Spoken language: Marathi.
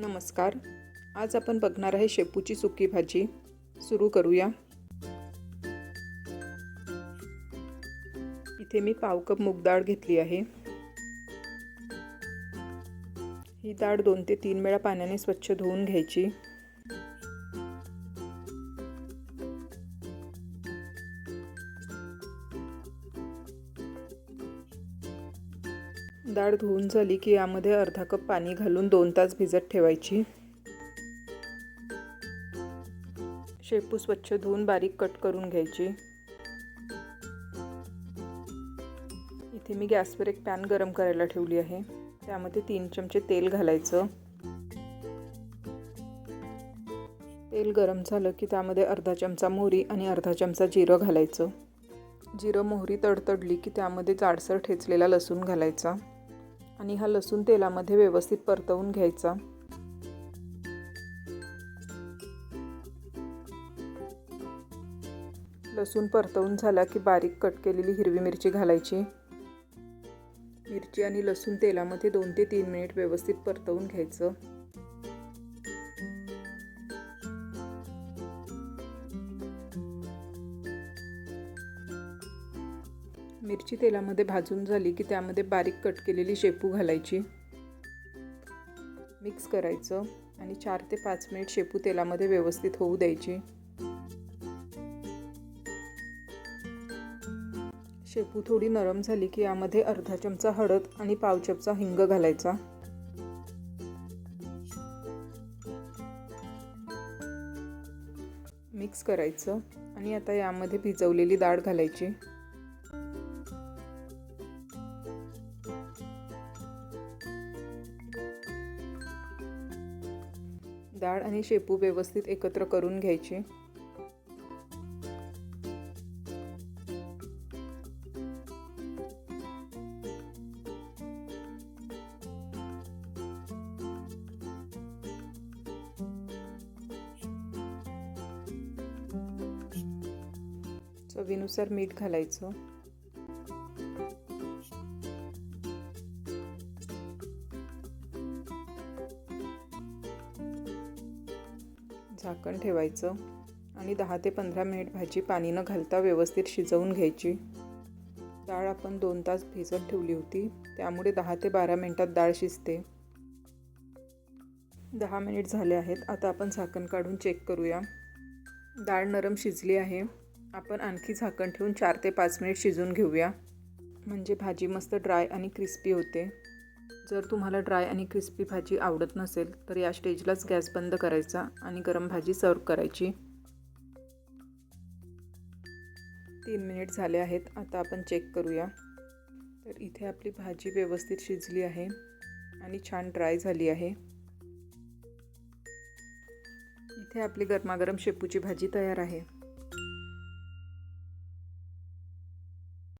नमस्कार. आज आपण बघणार आहे शेपूची सुकी भाजी. सुरू करूया. इथे मी पाव कप मूग डाळ घेतली आहे. ही डाळ दोन ते तीन वेळा पाण्याने स्वच्छ धुवून घ्यायची. डाळ धुवून झाली की यामध्ये अर्धा कप पाणी घालून दोन तास भिजत ठेवायची. शेपू स्वच्छ धुवून बारीक कट करून घ्यायची. इथे मी गॅसवर एक पॅन गरम करायला ठेवली आहे. त्यामध्ये तीन चमचे तेल घालायचं. तेल गरम झालं की त्यामध्ये अर्धा चमचा मोहरी आणि अर्धा चमचा जिरं घालायचं. जिरं मोहरी तडतडली की त्यामध्ये जाडसर ठेचलेला लसूण घालायचा. आणि हा लसूण तेलामध्ये व्यवस्थित परतवून घ्यायचा. लसूण परतवून झाला की बारीक कट केलेली हिरवी मिरची घालायची. मिरची आणि लसूण तेलामध्ये दोन ते तीन मिनिट व्यवस्थित परतवून घ्यायचं. मिरची तेलामध्ये भाजून झाली की त्यामध्ये बारीक कट केलेली शेपू घालायची. मिक्स करायचं आणि चार ते पाच मिनिट शेपू तेलामध्ये व्यवस्थित होऊ द्यायची. शेपू थोडी नरम झाली की यामध्ये अर्धा चमचा हळद आणि पाव चमचा हिंग घालायचा. मिक्स करायचं आणि आता यामध्ये भिजवलेली डाळ घालायची. डाळ आणि शेपू व्यवस्थित एकत्र करून घ्यायची. चवीनुसार मीठ घालायचं. झाकण ठेवायचं आणि दहा ते पंधरा मिनिट भाजी पाणी न घालता व्यवस्थित शिजवून घ्यायची. डाळ आपण दोन तास भिजत ठेवली होती त्यामुळे दहा ते बारा मिनिटात डाळ शिजते. दहा मिनिट झाले आहेत आता आपण झाकण काढून चेक करूया. डाळ नरम शिजली आहे आपण आणखी झाकण ठेवून चार ते पाच मिनिट शिजवून घेऊया. म्हणजे भाजी मस्त ड्राय आणि क्रिस्पी होते. जर तुम्हाला ड्राय आणि क्रिस्पी भाजी आवडत नसेल तर या स्टेजलाच गॅस बंद करायचा आणि गरम भाजी सर्व करायची. तीन मिनिट झाले आहेत आता आपण चेक करूया. तर इथे आपली भाजी व्यवस्थित शिजली आहे आणि छान ड्राय झाली आहे. इथे आपली गरमागरम शेपूची भाजी तयार आहे.